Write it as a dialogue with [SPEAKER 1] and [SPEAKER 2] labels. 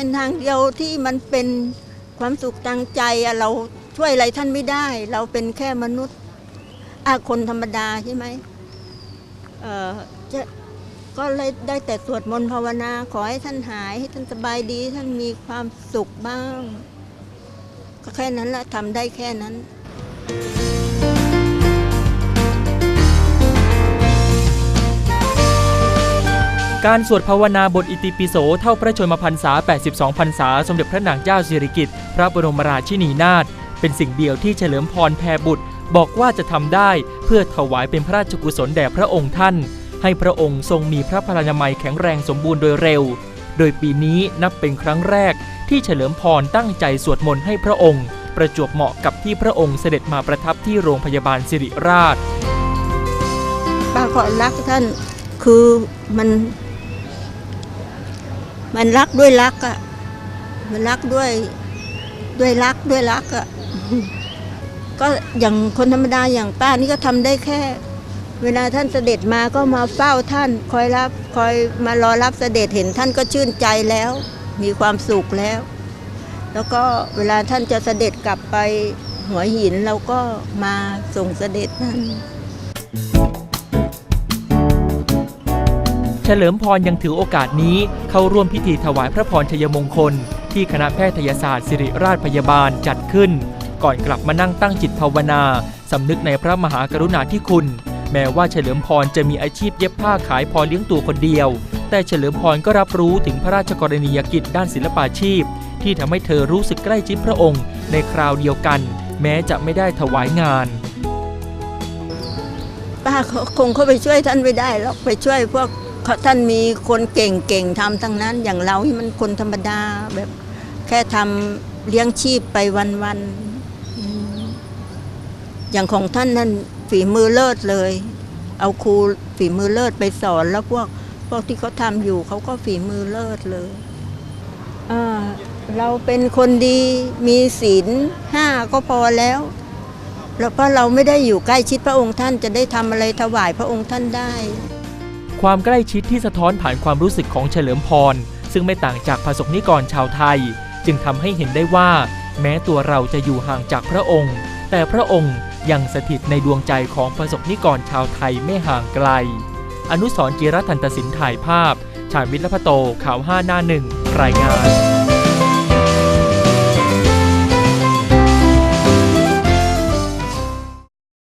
[SPEAKER 1] ็นทางเดียวที่มันเป็นความสุขทางใจเราช่วยอะไรท่านไม่ได้ เราเป็นแค่มนุษย์อาคนธรรมดาใช่ไหมเออจะก็เลยได้แต่สวดมนต์ภาวนา ขอให้ท่านหายให้ท่านสบายดีท่านมีความสุขบ้าง ก็แค่นั้นละทำได้แค่นั้น
[SPEAKER 2] การสวดภาวนาบทอิติปิโสเท่าพระชนมพรรษา 82 พรรษา สมเด็จพระนางเจ้าสิริกิติ์พระบรมราชินีนาถเป็นสิ่งเดียวที่เฉลิมพรแพรบุตร บอกว่าจะทำได้เพื่อถวายเป็นพระราชกุศลแด่พระองค์ท่าน ให้พระองค์ทรงมีพระพลานามัยแข็งแรงสมบูรณ์โดยเร็ว โดยปีนี้นับเป็นครั้งแรกที่เฉลิมพรตั้งใจสวดมนต์ให้พระองค์ ประจวบเหมาะกับที่พระองค์เสด็จมาประทับที่โรงพยาบาลสิริราช
[SPEAKER 1] ป้าก็รักท่านคือมัน มันรักด้วยรักอะมันรักด้วยด้วยรักด้วยรักอะก็อย่างคนธรรมดาอย่างป้านี่ก็ทำได้แค่ เวลาท่านเสด็จมาก็มาเฝ้าท่าน คอยรับคอยมารอรับเสด็จเห็นท่านก็ชื่นใจแล้ว มีความสุขแล้ว แล้วก็เวลาท่านจะเสด็จกลับไปหัวหินเราก็มาส่งเสด็จท่าน
[SPEAKER 2] ฉลิมพรยังถือโอกาสนี้เข้าร่วมพิธีถวายพระพรชัยมงคล ที่คณะแพทยศาสตร์ศิริราชพยาบาลจัดขึ้น ก่อนกลับมานั่งตั้งจิตภาวนาสำนึกในพระมหากรุณาธิคุณ แม้ว่าเฉลิมพรจะมีอาชีพเย็บผ้าขายพอเลี้ยงตัวคนเดียว แต่เฉลิมพรก็รับรู้ถึงพระราชกรณียกิจด้านศิลปาชีพ ที่ทำให้เธอรู้สึกใกล้ชิดพระองค์ ในคราวเดียวกัน แม้จะไม่ได้ถวายงาน
[SPEAKER 1] ป้าเขาคงเข้าไปช่วยท่านไม่ได้หรอกไปช่วยพวก เขาท่านมีคนเก่งๆทำทั้งนั้น อย่างเราที่มันคนธรรมดาแบบแค่ทำเลี้ยงชีพไปวันๆอย่างของท่านนั่นฝีมือเลิศเลย เอาครูฝีมือเลิศไปสอนแล้วพวกพวกที่เขาทำอยู่เขาก็ฝีมือเลิศเลยเราเป็นคนดีมีศีลห้าก็พอแล้วแล้วเพราะเราไม่ได้อยู่ใกล้ชิดพระองค์ท่านจะได้ทำอะไรถวายพระองค์ท่านได้
[SPEAKER 2] ความใกล้ชิดที่สะท้อนผ่านความรู้สึกของเฉลิมพร ซึ่งไม่ต่างจากประสบนิกรชาวไทย จึงทำให้เห็นได้ว่า แม้ตัวเราจะอยู่ห่างจากพระองค์ แต่พระองค์ยังสถิตในดวงใจของประสบนิกรชาวไทยไม่ห่างไกล อนุสรจิรทันตสินถ่ายภาพ ชาญวิทย์ลพโตข่าว5หน้าหนึ่งรายงาน